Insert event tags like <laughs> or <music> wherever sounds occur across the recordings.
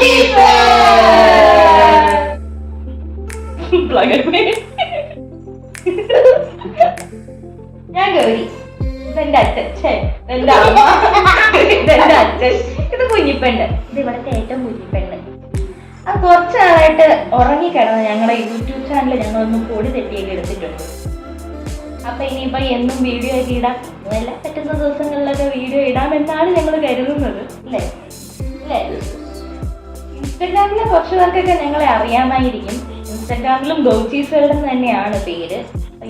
<laughs> ഞാൻ ഗൗരി ഇതെന്റെ അച്ഛൻ. ഇതെന്റെ അമ്മ. ഇതെന്റെ അച്ഛൻ. ഇത് കുഞ്ഞിപ്പെണ്ണ്. ഇത് ഇവിടുത്തെ ഏറ്റവും കുഞ്ഞിപ്പെണ്ണ്. അത് കുറച്ച് നാളായിട്ട് ഉറങ്ങിക്കിടന്ന് ഞങ്ങളുടെ യൂട്യൂബ് ചാനൽ ഞങ്ങളൊന്ന് പൊടി തെറ്റിയൊക്കെ എടുത്തിട്ടുണ്ട്. അപ്പൊ ഇനിയിപ്പോ എന്നും വീഡിയോ ഒക്കെ ഇടാം. എല്ലാ പറ്റുന്ന ദിവസങ്ങളിലൊക്കെ വീഡിയോ ഇടാമെന്നാണ് ഞങ്ങൾ കരുതുന്നത്. അല്ലേ? കുറച്ച് പേർക്കൊക്കെ ഞങ്ങളെ അറിയാമായിരിക്കും. ഇൻസ്റ്റഗ്രാമിലും ഗോച്ചീസ് വേൾഡ് തന്നെയാണ് പേര്.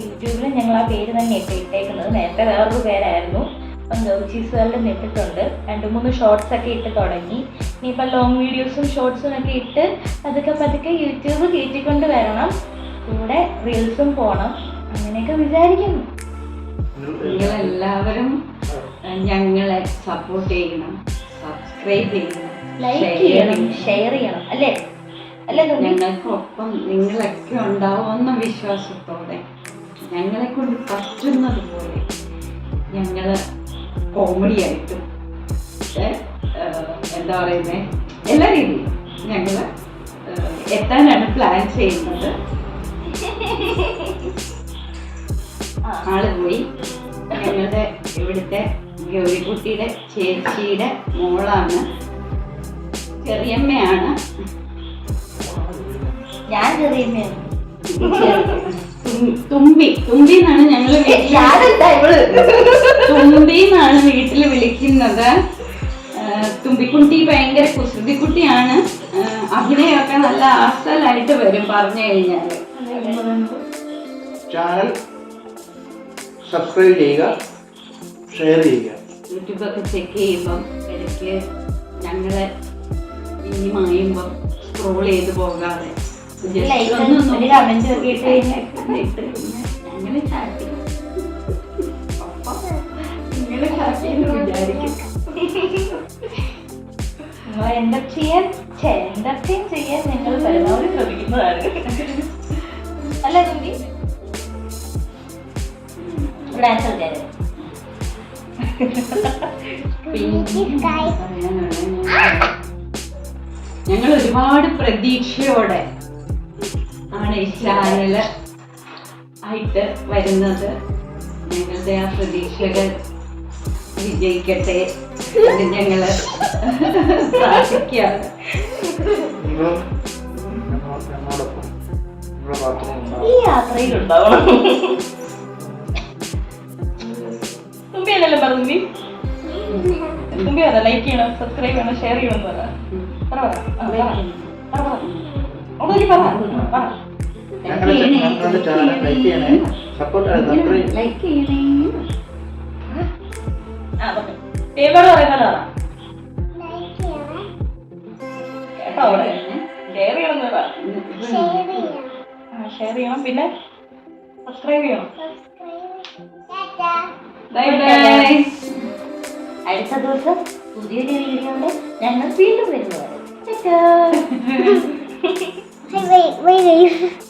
യൂട്യൂബിലും ഞങ്ങൾ ആ പേര് തന്നെ ഇട്ട് ഇട്ടേക്കുന്നത്. നേരത്തെ വേറൊരു പേരായിരുന്നു. അപ്പം ഗൗച്ചീസ് വേൾഡ് ഇട്ടിട്ടുണ്ട്. രണ്ട് മൂന്ന് ഷോർട്സ് ഒക്കെ ഇട്ട് തുടങ്ങി. ഇനിയിപ്പോൾ ലോങ് വീഡിയോസും ഷോർട്സും ഒക്കെ ഇട്ട് പതുക്കെ പതുക്കെ യൂട്യൂബ് കയറ്റിക്കൊണ്ട് വരണം. കൂടെ റീൽസും പോകണം അങ്ങനെയൊക്കെ വിചാരിക്കുന്നു. നിങ്ങളെല്ലാവരും ഞങ്ങളെ സപ്പോർട്ട് ചെയ്യണം. സബ്സ്ക്രൈബ് ചെയ്യണം. ലൈക്ക് ചെയ്യണം. ഷെയർ ചെയ്യണം. അല്ലേ? ഞങ്ങൾക്കൊപ്പം നിങ്ങളൊക്കെ ഉണ്ടാവുമെന്ന വിശ്വാസത്തോടെ ഞങ്ങളെ കൊണ്ട് പറ്റുന്നത് പോലെ ഞങ്ങൾ കോമഡി ആയിട്ടും എന്താ പറയുന്നത് എല്ലാ രീതിയിലും ഞങ്ങൾ എത്താനാണ് പ്ലാൻ ചെയ്യുന്നത്. ആൾ പോയി. ഞങ്ങളുടെ ഇവിടുത്തെ ഗൗരിക്കുട്ടിയുടെ ചേച്ചിയുടെ മോളാണ്. ചെറിയമ്മയാണ്. ഞാൻ ചെറിയമ്മയാണ് തുമ്പി തുമ്പി എന്നാണ് ഞങ്ങൾ ഇവൾ? തുമ്പി എന്നാണ് വീട്ടിൽ വിളിക്കുന്നത് തുമ്പിക്കുട്ടി ഭയങ്കര കുസൃതിക്കുട്ടിയാണ്. അഭിനയമൊക്കെ നല്ല അസലായിട്ട് വരും പറഞ്ഞു കഴിഞ്ഞാൽ ചാനൽ സബ്സ്ക്രൈബ് ചെയ്യുക ഷെയർ ചെയ്യുക. യൂട്യൂബൊക്കെ ചെക്ക് ചെയ്യുമ്പം ഇടയ്ക്ക് ഞങ്ങളെ ഇനി മായുമ്പം സ്ക്രോൾ ചെയ്ത് പോകാതെ. എന്തൊക്കെയും ചെയ്യാൻ നിങ്ങൾ പരമാവധി ശ്രമിക്കുന്നതാണ്. അല്ല കുട്ടി ഇവിടെ ആൻസർ തരാം ഞങ്ങൾ ഒരുപാട് പ്രതീക്ഷയോടെ ഈ ചാനൽ ആയിട്ട് വരുന്നത് ഞങ്ങളുടെ ആ പ്രതീക്ഷകൾ വിജയിക്കട്ടെ ഞങ്ങൾ നിങ്ങളുടെ ഈ ഉണ്ടാവും. യാത്രയിൽ ഉണ്ടാവണം. തുമ്പി അല്ലല്ലോ പറ തുമ്പി? തുമ്പി ലൈക്ക് ചെയ്യണം സബ്സ്ക്രൈബ് ചെയ്യണം ഷെയർ ചെയ്യണം എന്ന് പറ. പറ പറ. പറ. പറ, ഷെയർ ചെയ്യണം. എന്ന് പറ ആ ഷെയർ ചെയ്യണം പിന്നെ? സബ്സ്ക്രൈബ് ചെയ്യണം. ബൈ ബൈ അടുത്ത ദിവസം പുതിയൊരു വീഡിയോയുടെ ഞങ്ങൾ വീണ്ടും വരുന്നതാണ് <laughs> <laughs> Wait, wait, wait.